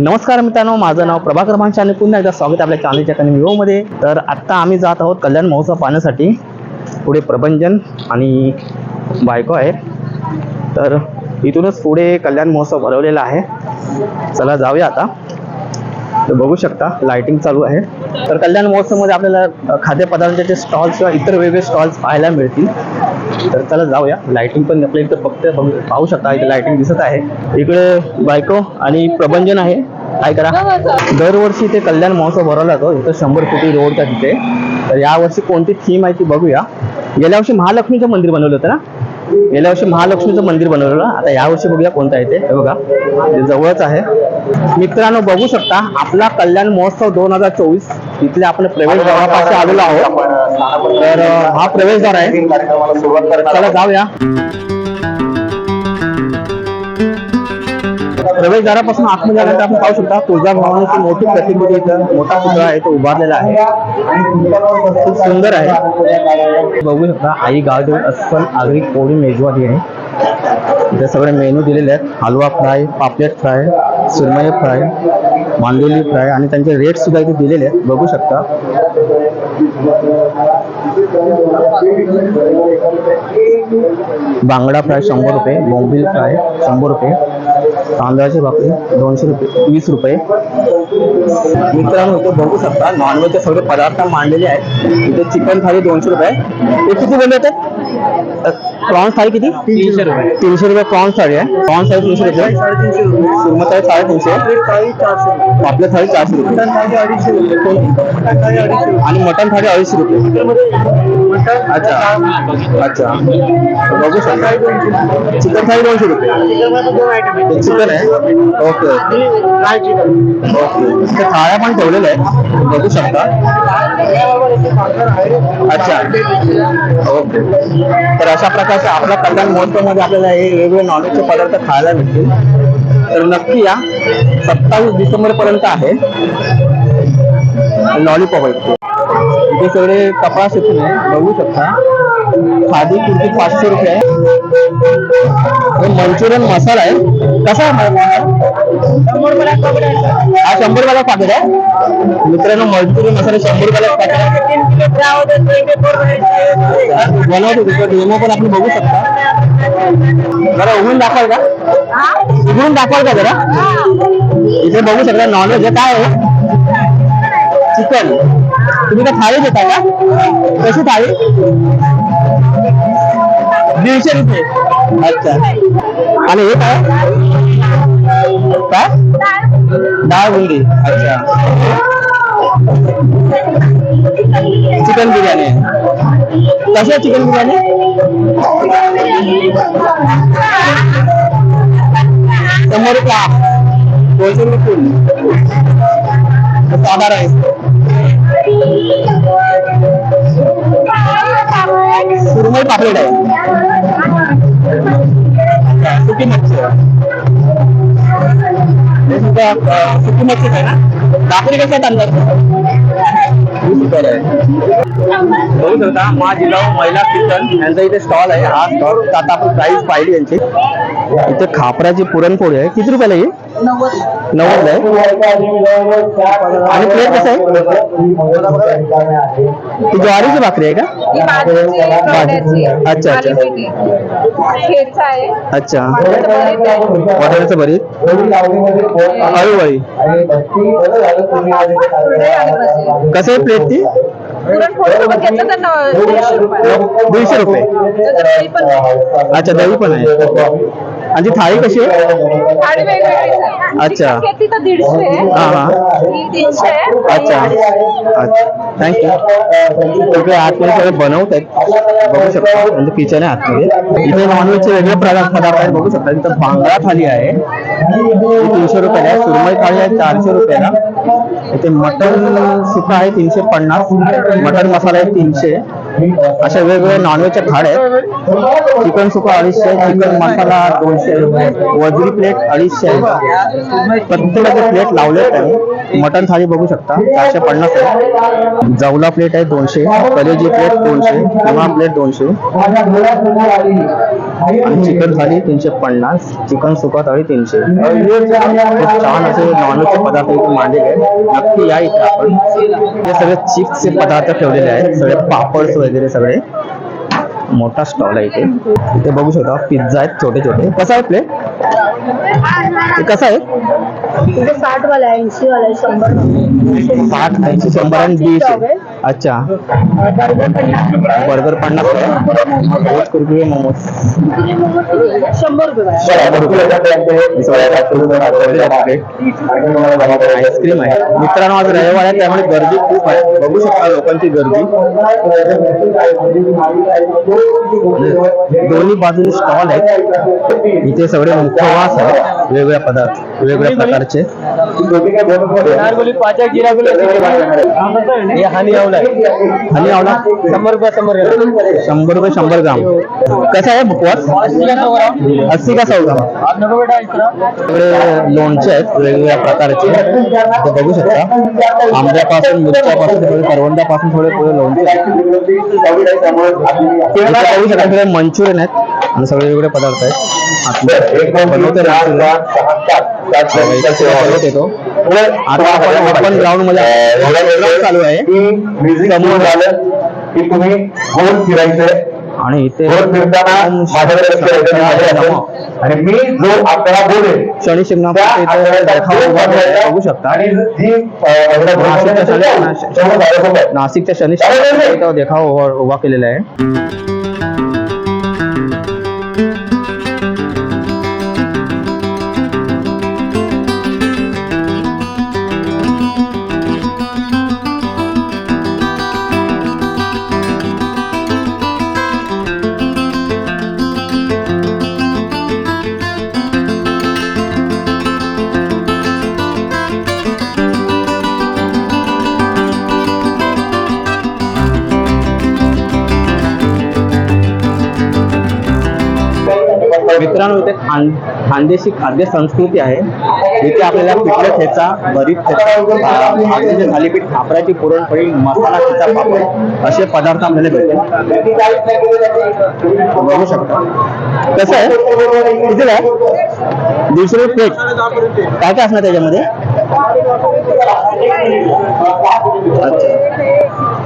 नमस्कार मित्रांनो माझं नाव प्रभाकर भांशे आणि पुन्हा एकदा स्वागत आपल्या चॅनलच्या कनी व्हिडिओमध्ये तर आत्ता आम्ही जात आहोत कल्याण महोत्सव पाहण्यासाठी. पुढे प्रबंधन आणि बायको आहे तर इथूनच पुढे कल्याण महोत्सव भरवलेला आहे. चला जाऊया आता. तर बघू शकता लाइटिंग चालू आहे. तर कल्याण महोत्सवमध्ये आपल्याला खाद्यपदार्थांचे स्टॉल्स किंवा इतर वेगवेगळे स्टॉल्स पाहायला मिळतील. तर चला जाऊया. लायटिंग पण आपल्या इथं फक्त पाहू शकता इथे लायटिंग दिसत आहे. इकडे बायको आणि प्रबंधन आहे. काय करा? दरवर्षी इथे कल्याण महोत्सव भरवला जातो. इथं शंभर कोटी रोडच्या तिथे. तर यावर्षी कोणती थीम आहे ती बघूया. गेल्या वर्षी महालक्ष्मीचं मंदिर बनवलं होतं ना? गेल्या वर्षी महालक्ष्मीचं मंदिर बनवलेलं. आता या वर्षी बघूया कोणतं आहे ते. हे बघा. ते जवळच आहे. मित्रांनो बघू शकता आपला कल्याण महोत्सव दोन हजार चोवीस इथले आपण प्रवेशद्वारापाशी आलेलो आहोत. तर हा प्रवेशद्वार आहे. चला जाऊया. प्रवेशद्वारापासून आतमध्ये आल्यानंतर आपण पाहू शकता, तुळजाभवानीची मोठी प्रतिकृती इथं मोठा पुतळा आहे तो उभारलेला आहे. खूप सुंदर आहे. बघू शकता, आई गाव अस्सल, आगरी, कोळी, मेजवानी आहे. इथे सगळे मेनू दिलेले आहेत. हलवा फ्राय, पापलेट फ्राय सुरमई फ्राय मांदेली फ्राय आणि त्यांचे रेट सुद्धा इथे दिलेले आहेत. बघू शकता. बांगडा फ्राय शंभर रुपये बोंबील फ्राय शंभर रुपये तांदळाची भाकरी दोनशे रुपये वीस रुपये. मित्रांनो इथे बघू शकता नॉनव्हेजचे सगळे पदार्थ मांडलेले आहेत. इथे चिकन थाळी दोनशे रुपये. ते किती बोलले होते? प्रॉन्स थाळी किती तीनशे रुपये तीनशे रुपये प्रॉन्स थाळी आहे प्रॉन्स थाळी तीनशे रुपये सुरमई थाळी साडेतीनशे आपल्या थाळी चारशे रुपये आणि मटन थाळी अडीचशे रुपये। अच्छा। अच्छा। बघू शकता चिकन थाळी दोनशे रुपये। चिकन आहे? ओके। ओके. ते थाळ्या पण ठेवलेल्या आहेत. बघू शकता. अच्छा. ओके. तर अशा प्रकारचे आपल्या कल्याण महोत्सवमध्ये आपल्याला हे वेगवेगळे नॉनव्हेजचे पदार्थ खायला मिळतील तर नक्की या. सत्तावीस डिसेंबर पर्यंत आहे. लॉलीपॉप आहे इथे सगळे कपडा शिकून बघू शकता. साधी कुर्ती पाचशे रुपये आहे. मंचुरियन मसाला आहे. कसा आहे हा? शंभर रुपयाला पाकिट आहे. मित्रांनो मंचुरियन मसाला शंभर रुपयाला पाकिट आहे बनवतो तिथं डेमो पण आपण बघू शकता. जरा उघडून दाखवाल का? उघडून दाखवाल का जरा? इथे बघू शकता नॉनव्हेज आहे. काय आहे? चिकन. तुम्ही का थाळी देता का? कशी थाळी? दीडशे रुपये. अच्छा. आणि हे काय? काय? डाळ बुंदी. अच्छा. चिकन बिर्याणी आहे. कशी आहे चिकन बिर्याणी? शंभर रुपये दोनशे रुपये फुल. साधा राईस. सुरमई पापलेट आहे. सुकी मच्छी आहे. सुकी मच्छी आहे ना? भाकरी कसं आहे आहे. बघू शकता मा जिजाऊ महिला किचन यांचा इथे स्टॉल आहे. हा स्टॉल आता आपण प्राइस पाहिली यांची. इथे खापराची पुरणपोळी आहे. किती रुपयाला येईल नव्वद आहे. आणि प्लेट कसं आहे? ती ज्वारीची भाकरी आहे का? अच्छा, अच्छा. अच्छा. वाटाण्याचं भरीत भजी. कसं आहे प्लेट ती? दीडशे रुपये. अच्छा दही पण आहे. आणि ती थाळी कशी आहे? थाळी. अच्छा. ती घेतली तर दीडशे. हा, हा. ही तीनशे. अच्छा. अच्छा. थँक्यू इकडे आतमध्ये सगळे बनवत आहेत. बघू शकता. म्हणजे किचन आहे आतमध्ये. इथे नॉनव्हेजचे वेगळे पदार्थ पदार्थ आहेत बघू शकता. इथं भांगडा थाली आहे. ही तीनशे रुपयाला आहे. सुरमई थाळी आहे चारशे रुपयाला. इथे मटन सुका आहे तीनशे पन्नास. मटन मसाला आहे तीनशे. अशा वेगवेगळे नॉनव्हेजचे थाळ आहेत. चिकन सुका अडीचशे चिकन मसाला दोनशे वजरी प्लेट अडीचशे. आहे प्रत्येकाचे प्लेट लावले त्यांनी. मटन थाळी बघू शकता चारशे पन्नास आहे. जवला प्लेट आहे दोनशे कलेजी प्लेट दोनशे किंवा प्लेट दोनशे. आणि चिकन थाळी तीनशे पन्नास चिकन सुका थाळी तीनशे. छान असे नॉनव्हेजचे पदार्थ इथे मांडलेले आहेत. नक्की या इथे आपण. हे सगळे चिप्सचे पदार्थ ठेवलेले आहेत. सगळे पापड्स वगैरे सगळे मोठा स्टॉल आहे इथे. इथे बघू शकता पिझ्झा आहेत छोटे छोटे. कसा आहे प्लेट कसं आहे? साठ वाला आहे ऐंशी वाला आहे शंभर साठ ऐंशी शंभर आणि दीडशे. अच्छा. बर्गर पन्नास रोज कुरकुरे मोमोज शंभर रुपये आईस्क्रीम आहे. मित्रांनो आज रविवार आहे त्यामुळे गर्दी खूप आहे. बघू शकता लोकांची गर्दी. दोन्ही बाजूने स्टॉल आहेत. इथे सगळे मुखवास आहेत. वेगवेगळ्या पदार्थ वेगवेगळ्या प्रकारचे. हानी आवला शंभर रुपये शंभर शंभर रुपये शंभर ग्राम. कसा आहे मुखवास? अस्सी का सौ ग्राम? सगळे लोणचे आहेत वेगवेगळ्या प्रकारचे. बघू शकता. आंब्यापासून मिरच्यापासून थोडे करवंदापासून थोडे थोडे लोणचे सगळे मंचुरियन आहेत. आणि सगळे वेगवेगळे पदार्थ आहेत. आतमध्ये बनवते बनवत येतो आता आपण ओपन ग्राउंडमध्ये चालू आहे. म्युझिक समोर झालं की तुम्ही गोल फिरायचंय आणि इथे. आणि मी जो आकडा बोलेल शनी बघू शकता. नाशिकच्या शनी देखावा उभा केलेला आहे. खान खानदेशी खाद्य संस्कृती आहे. इथे आपल्याला पिठलं ठेचा भरीत ठेचा भाजलेले म्हणजे थालीपीठ खापराची पुरणपोळी मसाला ठेचा पापड असे पदार्थ आपल्याला भेटतील बघू शकता. कसं आहे? किती आहे दीडशे प्लेट काय काय असणार त्याच्यामध्ये?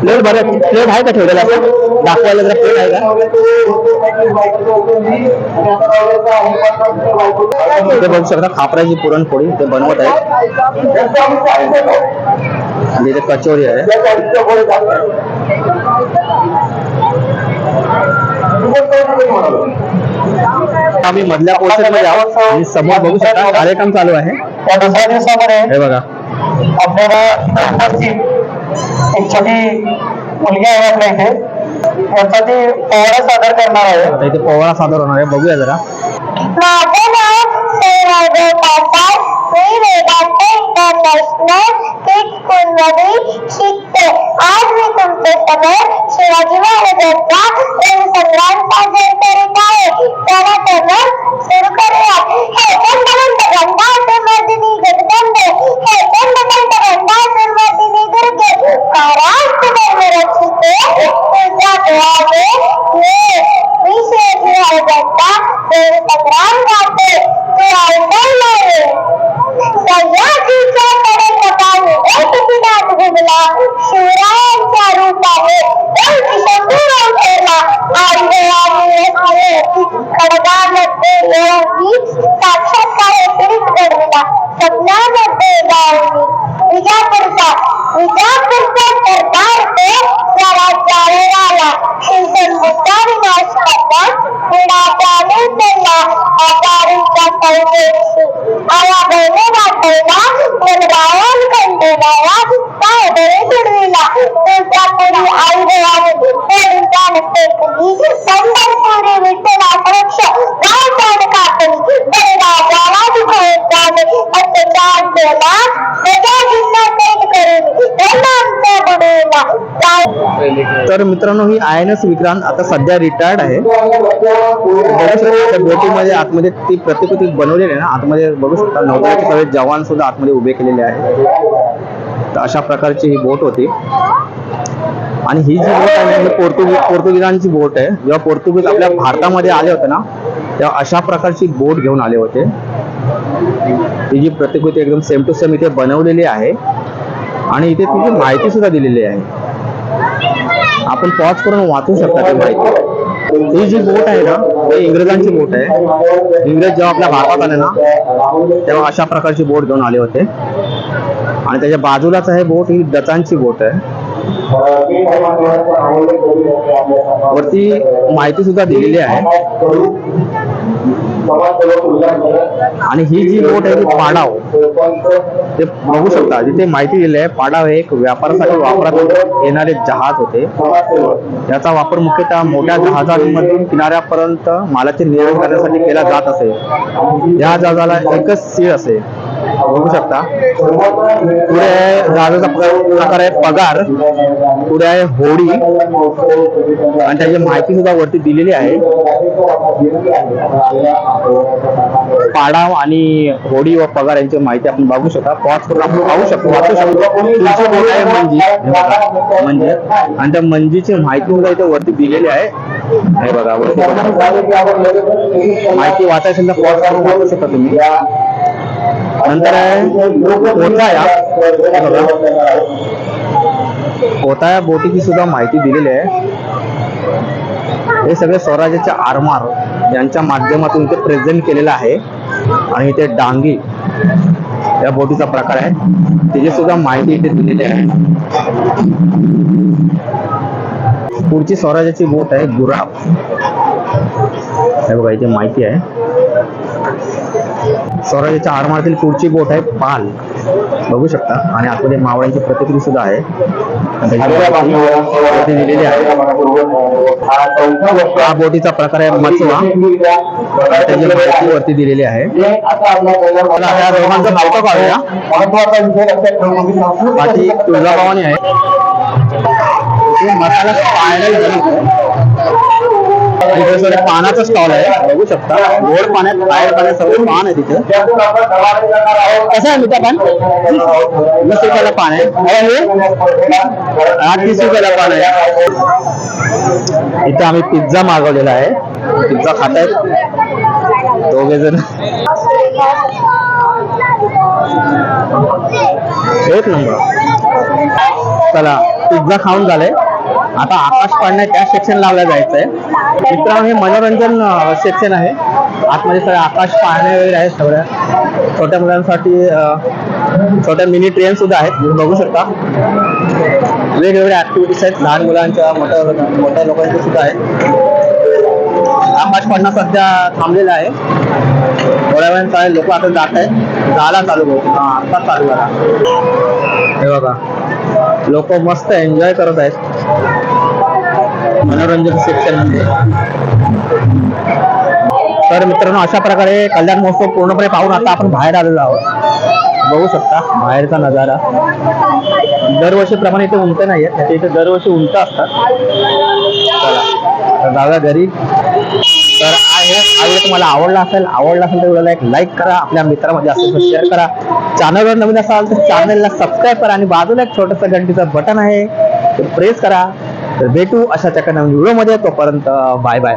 प्लेट बरं प्लेट आहे का ठेवलेला असं? दाखवायला जरा प्लेट आहे का? ते बघू शकता खापराची पुरणपोळी. ते बनवत आहेत आणि इथे कचोरी आहे आम्ही मधल्या पोर्शन मध्ये आहोत आणि समोर बघू शकता कार्यक्रम चालू आहे दुसऱ्या दिवसामध्ये हे बघा आपल्याला एक छोटी मुलगी आहे आपल्या इथे ती पोवाडा सादर करणार आहे इथे सादर होणार आहे बघूया जरा माझं नाव मी वेदांत इंटरनॅशनल किड स्कूलमध्ये शिकते आज मी तुमच्यासमोर शिवाजी महाराजांचा रणसंग्राम सादर करीत आहे चला तर मग सुरू ठेवला शिवरायांच्या रूपाने शत्रूवर ठेवला आंधळामुळे खडगामध्ये योगी साक्षात्कार पीडित घडविला सपनामध्ये गावली विजापूरचा विजापूरचा सरदार ते स्वराज्यावर आला शिवसंबुद्धा विनाश करता पुण्याचा नूतनला आकारूचा सैनिक तुडविला आई देवाने विठ्ठला कापली अत्याचार केला प्रजा जिल्हा करून बुडवला तर मित्रांनो ही आय एन एस विक्रांत आता सध्या रिटायर्ड आहे. बघू बोटीमध्ये आतमध्ये ती प्रतिकृती बनवलेली आहे ना. आतमध्ये बघू शकता नौदलाचे सगळे जवान सुद्धा आतमध्ये उभे केलेले आहेत तर अशा प्रकारची ही बोट होती. आणि ही जी बोट आहे म्हणजे पोर्तुगीज पोर्तुगीजांची बोट आहे. जेव्हा पोर्तुगीज आपल्या भारतामध्ये आले होते ना तेव्हा अशा प्रकारची बोट घेऊन आले होते. ही जी प्रतिकृती एकदम सेम टू सेम इथे बनवलेली आहे. आणि इथे तिची माहिती सुद्धा दिलेली आहे. आपण पॉज करून वाचू शकता ती माहिती. ही जी बोट आहे ना ही इंग्रजांची बोट आहे. इंग्रज जेव्हा आपल्या भारतात आले ना तेव्हा अशा प्रकारची बोट घेऊन आले होते. आणि त्याच्या बाजूलाच आहे बोट ही दत्तांची बोट आहे. वरती माहिती सुद्धा दिलेली आहे. आणि ही जी बोट आहे ती पाडाव. ते बघू शकता जिथे माहिती दिली आहे पाडाव हे एक व्यापारासाठी वापरात येणारे जहाज होते. याचा वापर मुख्यतः मोठ्या जहाजांमधून किनाऱ्यापर्यंत मालाचे निर्यात करण्यासाठी केला जात असे. या जहाजाला एकच सीळ असे. बघू शकता. पुढे आहे जहाजाचा प्रकार आहे पगार. पुढे आहे होडी. आणि त्याची माहिती सुद्धा वरती दिलेली आहे. पाडाव आणि होडी व पगार यांची माहिती आपण बघू शकता. पॉज करून आपण पाहू शकतो. वाचू शकतो. पुढची बोट आहे मंजी? हे आणि त्या मंजीची माहिती सुद्धा इथे वरती दिलेली आहे. हे बघा माहिती वाचायची पॉज करून वाचू शकता तुम्ही. नंतर आहे. पोताया बघा बोटीची सुद्धा माहिती दिलेली आहे. हे सगळे स्वराज्याचे आरमार यांच्या माध्यमातून ते प्रेझेंट केलेलं आहे. आणि इथे डांगी या बोटीचा प्रकार आहे. त्याची सुद्धा माहिती इथे दिलेली आहे. पुढची स्वराज्याची बोट आहे गुराब हे बघा इथे माहिती आहे. स्वराज्याच्या आरमारातील पुढची बोट आहे पाल. बघू शकता. आणि आतमध्ये मावळ्यांची प्रतिक्रिया सुद्धा आहे. दिलेली हा बोटीचा प्रकार आहे मचवा त्याची माहिती वरती दिलेली आहे. दोघांचं काढूया बाकी तुळजाभवानी आहे. मसाला पाण्याला तिथे इथे पानाचा स्टॉल आहे. बघू शकता. गोड पाण्यात बाहेर पाण्यात सगळं पान आहे तिथे. कसं आहे मिठा पान? वीस रुपयाला पान आहे. आठ तीस रुपयाला पान आहे. इथे आम्ही पिझ्झा मागवलेला आहे. पिझ्झा खात आहेत. दोघे जण. एक नंबर. चला पिझ्झा खाऊन झालाय. आता आकाश पाडणे त्या सेक्शन लावल्या जायचंय. मित्रांनो हे मनोरंजन सेक्शन आहे. आतमध्ये सगळ्या आकाश पाळणे वगैरे आहेत सगळ्या. छोट्या मुलांसाठी छोट्या मिनी ट्रेन सुद्धा आहेत. तुम्ही बघू शकता. वेगवेगळ्या ऍक्टिव्हिटीज आहेत. लहान मुलांच्या मोठ्या मोठ्या लोकांच्या सुद्धा आहेत. आकाश पाडणं सध्या थांबलेला आहे. थोड्या वेळाने चालेल. लोक आता जात आहेत. झाला चालू होतो आता चालू झाला. हे बघा. लोक मस्त एन्जॉय करत आहेत. मनोरंजन सेक्शन म्हणजे तर मित्रांनो अशा प्रकारे कल्याण महोत्सव पूर्णपणे पाहून आता आपण बाहेर आलेलो आहोत. बघू शकता बाहेरचा नजारा. दरवर्षीप्रमाणे इथे उंट नाही आहेत त्याच्या इथे दरवर्षी उंट असतात. दादा तर जाऊया घरी. तर आहे हा व्हिडिओ तुम्हाला आवडला असेल आवडला असेल तर व्हिडिओला एक लाईक करा आपल्या मित्रामध्ये असेल तर शेअर करा. चॅनलवर नवीन असाल तर चॅनलला सबस्क्राईब करा आणि बाजूला एक छोटंसं घंटीचं बटन आहे ते प्रेस करा. तर भेटू अशाच एका नवीन व्हिडिओमध्ये तोपर्यंत बाय बाय